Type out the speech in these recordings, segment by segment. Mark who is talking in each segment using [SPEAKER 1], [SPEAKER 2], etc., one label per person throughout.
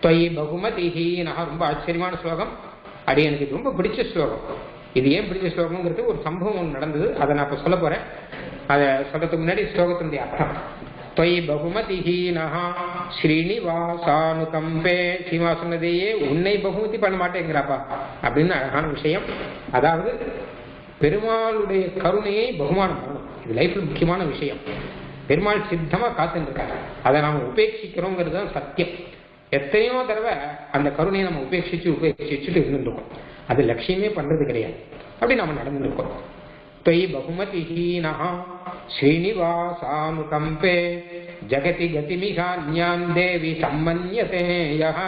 [SPEAKER 1] தொய் பகுமதிஹீனஹா ரொம்ப ஆச்சரியமான ஸ்லோகம். அடி எனக்கு ரொம்ப பிடிச்ச ஸ்லோகம். இது ஏன் பிடிச்ச ஸ்லோகம்ங்கிறது ஒரு சம்பவம் ஒன்று நடந்தது. அதை நான் இப்போ சொல்ல போறேன். அதை சொல்றதுக்கு முன்னாடி ஸ்லோகத்தினுடைய அர்த்தம். தொய் பகுமதிஹீனஹா ஸ்ரீனிவாசானுகம்பே ஸ்ரீனிவாசனதையே உன்னை பகுமதி பண்ண மாட்டேங்கிறாப்பா. அப்படின்னு அழகான விஷயம். அதாவது பெருமாளுடைய கருணையை பகுமானம் பண்ணணும். இது லைஃப்ல முக்கியமான விஷயம். பெருமாள் சித்தமாக காத்துட்டு அதை நாம் உபேட்சிக்கிறோங்கிறது தான் சத்தியம். எத்தனையோ தடவை அந்த கருணையை நம்ம உபேட்சிச்சு உபேட்சிச்சுட்டு இருந்துருக்கோம். அது லட்சியமே பண்றது கிடையாது. அப்படி நம்ம நடந்துருக்கோம். தொய் பகுமதிஹீனா ஸ்ரீனிவாசானுகம்பே ஜகதி ஞான் தேவி சம்மன்யதே யஹ.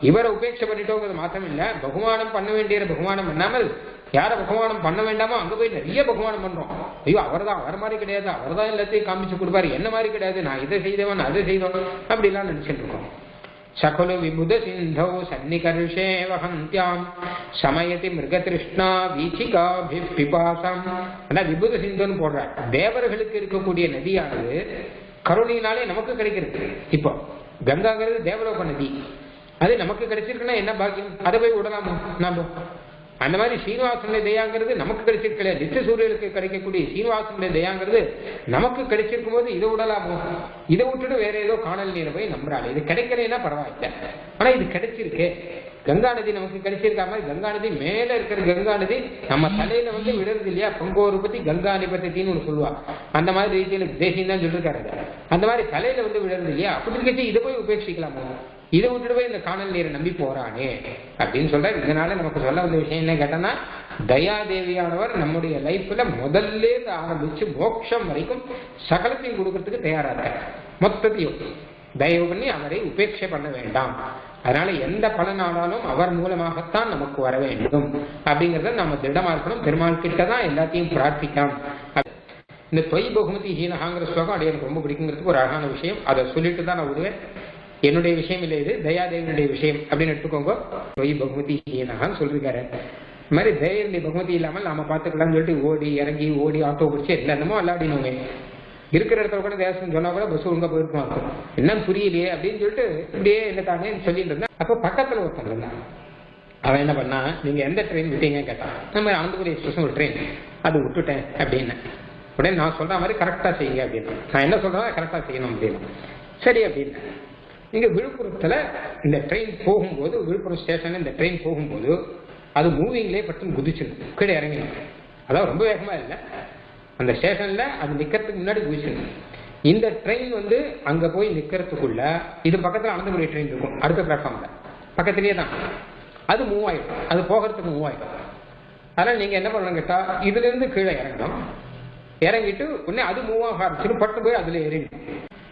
[SPEAKER 1] இவரை உபேட்சை பண்ணிட்டோங்கிறது மாத்திரம் இல்ல பகுமானம் பண்ண வேண்டிய பகுமானம் பண்ணாமல் யார பகவானம் பண்ண வேண்டாமோ அங்க போய் நிறைய பகவானம் பண்றோம். ஐயோ அவர்தான் அவர் மாதிரி கிடையாது அவர்தான் எல்லாத்தையும் காமிச்சு கொடுப்பாரு என்ன மாதிரி கிடையாது நான் இதை செய்தவன் அதை செய்தவன் அப்படிலாம் நினைச்சிட்டு இருக்கோம். சகலு விபுத சிந்தௌ சன்னிகர்ஷே வகந்தியாம் சமயதி மிருகதிருஷ்ணா வீச்சிகாபி பிபாசம். ஆனால் விபுத சிந்துன்னு போடுறார். தேவர்களுக்கு இருக்கக்கூடிய நதியானது கருணையினாலே நமக்கு கிடைக்கிறது. இப்போ கங்காங்கிறது தேவலோக நதி. அது நமக்கு கிடைச்சிருக்குன்னா என்ன பாக்கியம்? அதை போய் விடலாமா? நாம? அந்த மாதிரி சீனிவாசனுடைய தயாங்கிறது நமக்கு கிடைச்சிருக்கல நித்திய சூரியனுக்கு கிடைக்கக்கூடிய சீனிவாசனுடைய தயாங்கிறது நமக்கு கிடைச்சிருக்கும் போது இதை விடலாமோ இதை விட்டுட்டு வேற ஏதோ காணல் நீரை போய் நம்புறாள். இது கிடைக்கலைன்னா பரவாயில்ல. ஆனா இது கிடைச்சிருக்கு. கங்கா நதி நமக்கு கிடைச்சிருக்கா? மாதிரி கங்கா நதி மேல இருக்கிற கங்கா நதி நம்ம தலையில வந்து விடுறது இல்லையா? பொங்கோரு பத்தி கங்கா நிபத்தின்னு ஒன்று சொல்லுவா. அந்த மாதிரி ரீதியில தேசியம் தான் சொல்லிருக்காரு. அந்த மாதிரி தலையில வந்து விடுறது இல்லையா? அப்படி இருக்கச்சு இதை போய் உபேட்சிக்கலாமோ? இதை விட்டுட்டு போய் இந்த காணல் நீரை நம்பி போறானே அப்படின்னு சொல்ற. இதனால நமக்கு சொல்ல வந்த விஷயம் என்ன கேட்டோம்னா தயாதேவியானவர் நம்முடைய லைஃப்ல முதல்ல இருந்து ஆரம்பிச்சு மோட்சம் வரைக்கும் சகலத்தையும் கொடுக்கறதுக்கு தயாரா மொத்தத்தையும் தயவு பண்ணி அவரை உபேட்சை பண்ண வேண்டாம். அதனால எந்த பலனானாலும் அவர் மூலமாகத்தான் நமக்கு வர வேண்டும். அப்படிங்கறத நம்ம திடமா இருக்கணும். பெருமாள் கிட்ட தான் எல்லாத்தையும் பிரார்த்திக்கலாம். இந்த தொய் பகுமதி ஹீனகாங்கிற ஸ்லோகம் அது எனக்கு ரொம்ப பிடிக்குங்கிறதுக்கு ஒரு அழகான விஷயம். அதை சொல்லிட்டு தான் நான் விடுவேன். என்னுடைய விஷயம் இல்லை இது தயாதேவனுடைய விஷயம் அப்படின்னு எடுத்துக்கோங்க. பொய் பகுமதி ஹீனஹான்னு சொல்லிருக்காரு. இந்த மாதிரி தயவுடைய பகுமதி இல்லாமல் நாம பார்த்துக்கலாம்னு சொல்லிட்டு ஓடி இறங்கி ஓடி ஆட்டோ பிடிச்சி எல்லாருமோ விளையாடினோங்க இருக்கிற இடத்துல கூட தேசம் சொன்னா கூட பஸ் ஒழுங்கா போயிருப்பாங்க என்ன புரியலையே அப்படின்னு சொல்லிட்டு இப்படியே இல்லை தானே சொல்லிட்டு இருந்தேன் அப்போ பக்கத்துல ஒருத்தன் இருந்தான். அவன் என்ன பண்ணா நீங்க எந்த ட்ரெயின் விட்டீங்கன்னு கேட்டான். நம்ம அனந்தபுரி எக்ஸ்பிரஸ் ஒரு ட்ரெயின் அது விட்டுட்டேன் அப்படின்னு. உடனே நான் சொல்ற மாதிரி கரெக்டா செய்யுங்க அப்படின்னு. நான் என்ன சொல்றேன் கரெக்டா செய்யணும் அப்படின்னு. சரி அப்படின்னு. இங்க விழுப்புரத்துல இந்த ட்ரெயின் போகும்போது விழுப்புரம் ஸ்டேஷன்ல இந்த ட்ரெயின் போகும்போது அது மூவிங்லேயே பட்டு குதிச்சிடும். கீழே இறங்கிடும். அதாவது ரொம்ப வேகமா இல்லை. அந்த ஸ்டேஷன்ல அது நிக்கிறதுக்கு முன்னாடி குதிச்சிடும். இந்த ட்ரெயின் வந்து அங்க போய் நிக்கிறதுக்குள்ள இது பக்கத்துல அனந்தபுரி ட்ரெயின் இருக்கும் அடுத்த பிளாட்ஃபார்ம்ல பக்கத்திலேயே தான். அது மூவ் ஆயிடும். அது போகிறதுக்கு மூவ் ஆயிடும். அதனால நீங்க என்ன பண்ணணும் கேட்டா இதுல இருந்து கீழே இறங்கணும். இறங்கிட்டு உடனே அது மூவ் ஆக ஆரம்பிச்சிடும். பட்டு போய் அதுல ஏறிடும்.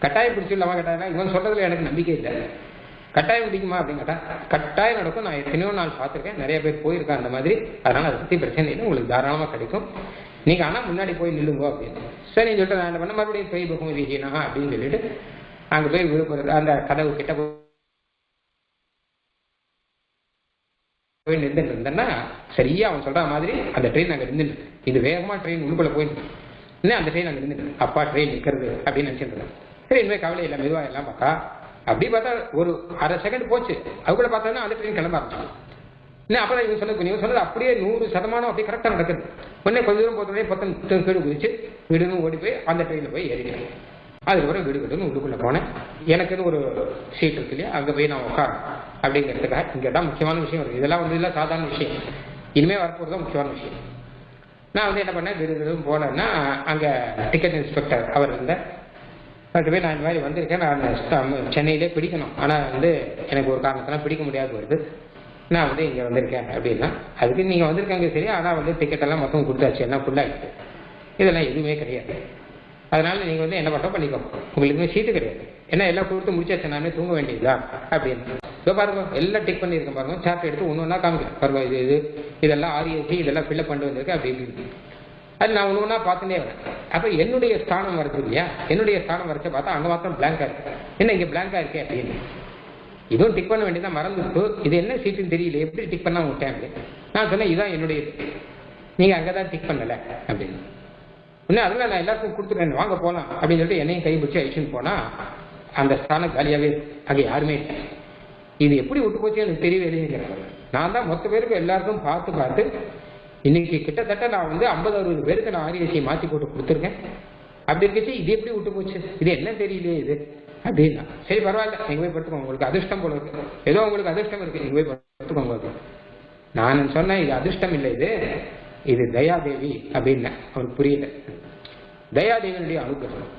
[SPEAKER 1] கட்டாயம் பிடிச்சிடலாமா கேட்டா இவன் சொல்றதுல எனக்கு நம்பிக்கை இல்லை. கட்டாயம் பிடிக்குமா அப்படின்னு கேட்டா கட்டாயம் நடக்கும். நான் எத்தனையோ நாள் பார்த்துருக்கேன். நிறைய பேர் போயிருக்கேன் அந்த மாதிரி. அதனால அதை பத்தி பிரச்சனை இல்லை. உங்களுக்கு தாராளமா கிடைக்கும். நீங்க ஆனா முன்னாடி போய் நில்லுங்க அப்படின்னு. சரி சொல்லிட்டு நான் என்ன பண்ண? மறுபடியும் போய் பக்கம் வீசினா அப்படின்னு சொல்லிட்டு அங்க போய் விழுப்புரம் அந்த கதவு கிட்ட போய் நின்றுட்டு இருந்தேன்னா சரியா அவன் சொல்ற மாதிரி அந்த ட்ரெயின் அங்க நின்றுட்டு இது வேகமா ட்ரெயின் உள்ளுக்குள்ள போயிருந்தேன் என்ன அந்த ட்ரெயின் அங்க நின்றுட்டு அப்பா ட்ரெயின் நிக்கிறது அப்படின்னு நினைச்சிட்டு இருந்தேன். சரி இனிமே கவலை இல்லை மெதுவாக எல்லாம் பார்த்தா அப்படி பார்த்தா ஒரு அரை செகண்ட் போச்சு. அதுக்குள்ள பார்த்தோன்னா அந்த ட்ரெயின் கிளம்ப ஆரம்பிச்சு இல்லை அப்புறம் இவங்க சொன்னது நீங்கள் சொன்னது அப்படியே நூறு சதமானம் அப்படியே கரெக்டாக நடக்குது. உடனே கொஞ்ச தூரம் போகிறதே பத்து கீடு குதிச்சு வீடுன்னு ஓடி போய் அந்த ட்ரெயினில் போய் ஏறிடுவேன் அதுக்கப்புறம் வீடு கட்டுன்னு உள்ளுக்குள்ளே போனேன். எனக்குன்னு ஒரு சீட் இருக்கு இல்லையா அங்கே போய் நான் உட்காரேன் அப்படிங்கிறதுக்காக இங்கே தான் முக்கியமான விஷயம் இருக்குது இதெல்லாம் வந்து இல்லை சாதாரண விஷயம். இனிமேல் வரப்போகிறது தான் முக்கியமான விஷயம். நான் வந்து என்ன பண்ணேன் வீடு வீடு போனேன்னா அங்கே டிக்கெட் இன்ஸ்பெக்டர் அவர் இருந்தார். அவர்கிட்ட போய் நான் இந்த மாதிரி வந்திருக்கேன். நான் சென்னையிலே பிடிக்கணும். ஆனால் வந்து எனக்கு ஒரு காரணத்தெல்லாம் பிடிக்க முடியாது வருது. நான் வந்து இங்கே வந்திருக்கேன் அப்படின்னா அதுக்கு நீங்கள் வந்திருக்காங்க சரி ஆனால் வந்து டிக்கெட் எல்லாம் மொத்தம் கொடுத்தாச்சு. எல்லாம் ஃபுல்லாகிட்டு இதெல்லாம் எதுவுமே கிடையாது. அதனால நீங்கள் வந்து என்ன பண்ணுறோம் பண்ணிக்கோங்க. உங்களுக்கு சீட்டு கிடையாது. ஏன்னா எல்லாம் கொடுத்து முடிச்சாச்சு. நானே தூங்க வேண்டியதா அப்படின்னு. இப்போ பாருங்க. எல்லாம் டிக் பண்ணியிருக்கேன் பாருங்க. சார்ட் எடுத்து ஒன்று ஒன்றா காமிக்கிறேன். பாருங்க இது இது இதெல்லாம் ஆரியாச்சு இதெல்லாம் ஃபில்அப் பண்ணிட்டு வந்திருக்கு அப்படி இப்படி. அது நான் ஒன்று ஒன்றா பார்த்துட்டே வரேன். அப்போ என்னுடைய ஸ்தானம் வருது இல்லையா? என்னுடைய ஸ்தானம் வரைச்ச பார்த்தா அங்கே மாத்திரம் பிளாங்காக இருக்கு. என்ன இங்கே பிளாங்காக இருக்கே அப்படின்னு. இதுவும் டிக் பண்ண வேண்டியதான் மறந்துட்டு இது என்ன சீட்டுன்னு தெரியல எப்படி டிக் பண்ணால் விட்டேன் அப்படின்னு. நான் சொன்னேன் இதுதான் என்னுடைய நீங்கள் அங்கே தான் டிக் பண்ணலை அப்படின்னு. இன்னும் அதெல்லாம் நான் எல்லாருக்கும் கொடுத்துட்டேன் வாங்க போகலாம் அப்படின்னு சொல்லிட்டு என்னையும் கை பிடிச்சி அழிச்சுன்னு போனால் அந்த ஸ்தானம் காலியாகவே அங்கே யாருமே இல்லை. இது எப்படி விட்டு போச்சு எனக்கு தெரியவே நான் தான் மொத்த பேருக்கு எல்லாருக்கும் பார்த்து பார்த்து இன்னைக்கு கிட்டத்தட்ட நான் வந்து ஐம்பது அறுபது பேருக்கு நான் ஆரியசியை மாற்றி போட்டு கொடுத்துருக்கேன். அப்படி இருக்கச்சு இது எப்படி விட்டு போச்சு? இது என்ன தெரியலையே இது? அப்படின்னா சரி பரவாயில்ல நீங்க போய் படுத்துக்கோங்க உங்களுக்கு அதிர்ஷ்டம் போல இருக்கு. ஏதோ உங்களுக்கு அதிர்ஷ்டம் இருக்கு நீங்க போய் படுத்துக்கோங்க நான் சொன்னேன் இது அதிர்ஷ்டம் இல்லை இது. இது தயாதேவி அப்படின்னு அவருக்கு புரியல. தயாதேவியினுடைய அனுகிரகம்.